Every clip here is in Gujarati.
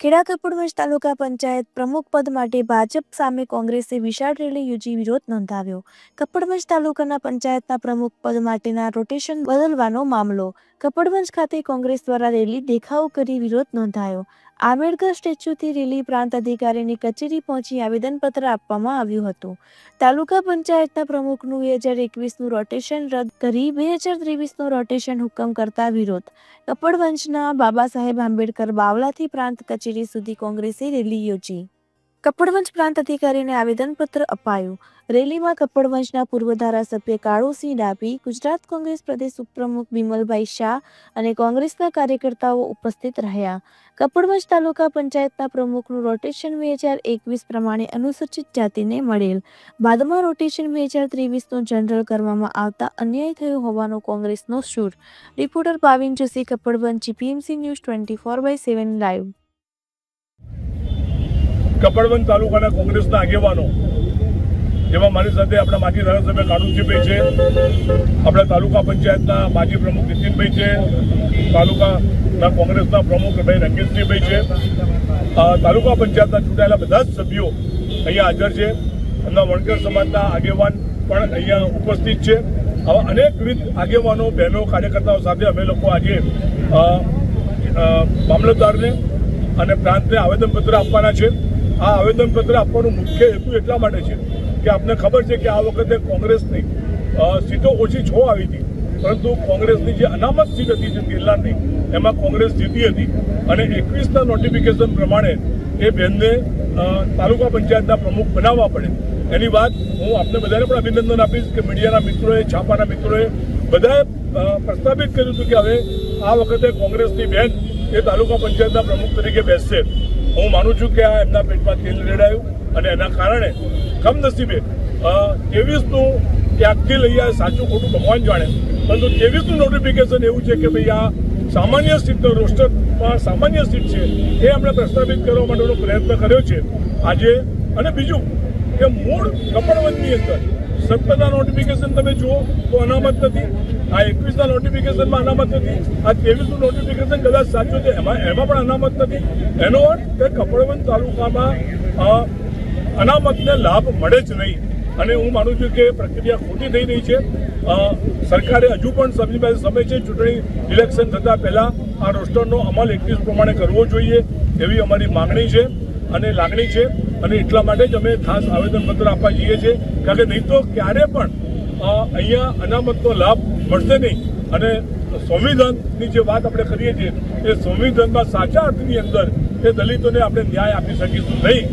ખેડા કપડવંજ તાલુકા પંચાયત પ્રમુખ પદ માટે ભાજપ સામે કોંગ્રેસે વિશાળ રેલી યોજી વિરોધ નોંધાવ્યો. કપડવંજ તાલુકાના પંચાયતના પ્રમુખ પદ માટેના રોટેશન બદલવાનો મામલો કપડવંજ ખાતે કોંગ્રેસ દ્વારા રેલી દેખાવ કરી વિરોધ નોંધાયો. આંબેડકર સ્ટેચ્યુથી રેલી પ્રાંત અધિકારીની કચેરી પહોંચી આવેદનપત્ર આપવામાં આવ્યું હતું. તાલુકા પંચાયતના પ્રમુખનું બે હજાર એકવીસનું રોટેશન રદ કરી બે હજાર ત્રેવીસનું રોટેશન હુકમ કરતા વિરોધ. કપડવંજના બાબા સાહેબ આંબેડકર બાવલાથી પ્રાંત કચેરી સુધી કોંગ્રેસે રેલી યોજી. કપડવંજ પ્રાંત અધિકારીને આવેદનપત્ર અપાયું. રેલીમાં કપડવંજના પૂર્વ ધારાસભ્ય કાળુસિંહ ડાભી, ગુજરાત કોંગ્રેસ પ્રદેશ ઉપપ્રમુખ બિમલભાઈ શાહ અને કોંગ્રેસના કાર્યકર્તાઓ ઉપસ્થિત રહ્યા. કપડવંજ તાલુકા પંચાયતના પ્રમુખનું રોટેશન બે હજાર એકવીસ પ્રમાણે અનુસૂચિત જાતિને મળેલ. બાદમાં રોટેશન બે હજાર ત્રેવીસનું જનરલ કરવામાં આવતા અન્યાય થયો હોવાનો કોંગ્રેસનો સૂર. Reporter Bhavin Joshi, Kapadvanj, GPMC news twenty four by seven live. Kapadvanj તાલુકાના કોંગ્રેસના આગેવાનો, જેમાં મારી સાથે આપણા માજી ધારાસભ્ય કાળુજીભાઈ છે, આપણા તાલુકા પંચાયતના માજી પ્રમુખ નીતિનભાઈ છે, તાલુકાના કોંગ્રેસના પ્રમુખ ભાઈ રંગેશજીભાઈ છે. તાલુકા પંચાયતના ચૂંટાયેલા બધા જ સભ્યો અહીંયા હાજર છે. એમના વણકર સમાજના આગેવાન પણ અહીંયા ઉપસ્થિત છે. આવા અનેકવિધ આગેવાનો, બહેનો, કાર્યકર્તાઓ સાથે અમે લોકો આજે મામલતદારને અને પ્રાંતને આવેદનપત્ર આપવાના છે. આ આવેદનપત્ર આપવાનું મુખ્ય હેતુ એટલા માટે છે કે આપને ખબર છે કે આ વખતે કોંગ્રેસની સીટો ઓછી છ આવી હતી. પરંતુ કોંગ્રેસની જે અનામત સીટ હતી જે તેલારની એમાં કોંગ્રેસ જીતી હતી. અને એકવીસના નોટિફિકેશન પ્રમાણે એ બેનને તાલુકા પંચાયતના પ્રમુખ બનાવવા પડે. એની વાત હું આપને બધાને પણ અભિનંદન આપીશ કે મીડિયાના મિત્રોએ, છાપાના મિત્રોએ બધાએ પ્રસ્થાપિત કર્યું હતું કે હવે આ વખતે કોંગ્રેસની બેન એ તાલુકા પંચાયતના પ્રમુખ તરીકે બેસશે. હું માનું છું કે આ એમના પેટમાં તેલ રેડાયું અને એના કારણે કમનસીબે ત્રેવીસનું ત્યાગથી લઈ આવે સાચું ખોટું ભગવાન જાણે. પરંતુ ત્રેવીસનું નોટિફિકેશન એવું છે કે ભાઈ આ સામાન્ય સીટનો રોસ્ટરમાં સામાન્ય સીટ છે એ એમણે પ્રસ્થાપિત કરવા માટેનો પ્રયત્ન કર્યો છે. આજે અને બીજું કે મૂળ કપડવંતની અંદર સત્તરના નોટિફિકેશન તમે જુઓ તો અનામત નથી. આ એકવીસના નોટિફિકેશનમાં અનામત નથી. આ ત્રેવીસનું નોટિફિકેશન કદાચ સાચું છે, એમાં એમાં પણ અનામત નથી. એનો અર્થ કે કપડવંત તાલુકામાં અનામતને લાભ મળે જ નહીં. અને હું માનું છું કે પ્રક્રિયા ખોટી થઈ રહી છે. સરકારે હજુ પણ સમજી પાસે સમય છે, ચૂંટણી ઇલેક્શન થતાં પહેલાં આ રોસ્ટરનો અમલ એકવીસ પ્રમાણે કરવો જોઈએ એવી અમારી માંગણી છે. અને લાગણી છે અને એટલા માટે જ અમે ખાસ આવેદનપત્ર આપવા જઈએ છીએ. કારણ કે નહીં તો ક્યારે પણ અહીંયા અનામતનો લાભ મળશે નહીં. અને સંવિધાનની જે વાત આપણે કરીએ છીએ, એ સંવિધાનમાં સાચા અર્થની અંદર એ દલિતોને આપણે ન્યાય આપી શકીશું નહીં.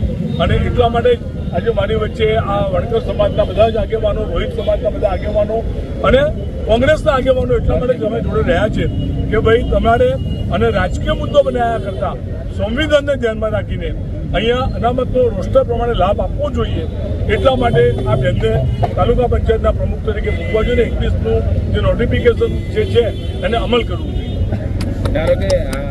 અને એટલા માટે આજે મારી વચ્ચે આ વણકર સમાજના બધા જ આગેવાનો, રોહિત સમાજના બધા આગેવાનો અને કોંગ્રેસના આગેવાનો એટલા માટે જ અમે જોડે રહ્યા છે કે ભાઈ તમારે અને રાજકીય મુદ્દો બનાવ્યા કરતા સંવિધાનને ધ્યાનમાં રાખીને અહીંયા અનામતનો રોસ્ટર પ્રમાણે લાભ આપવો જોઈએ. એટલા માટે આ બેનને તાલુકા પંચાયતના પ્રમુખ તરીકે મૂકવા જોઈએ એકવીસનું જે નોટિફિકેશન જે છે એને અમલ કરવું જોઈએ. ધારો કે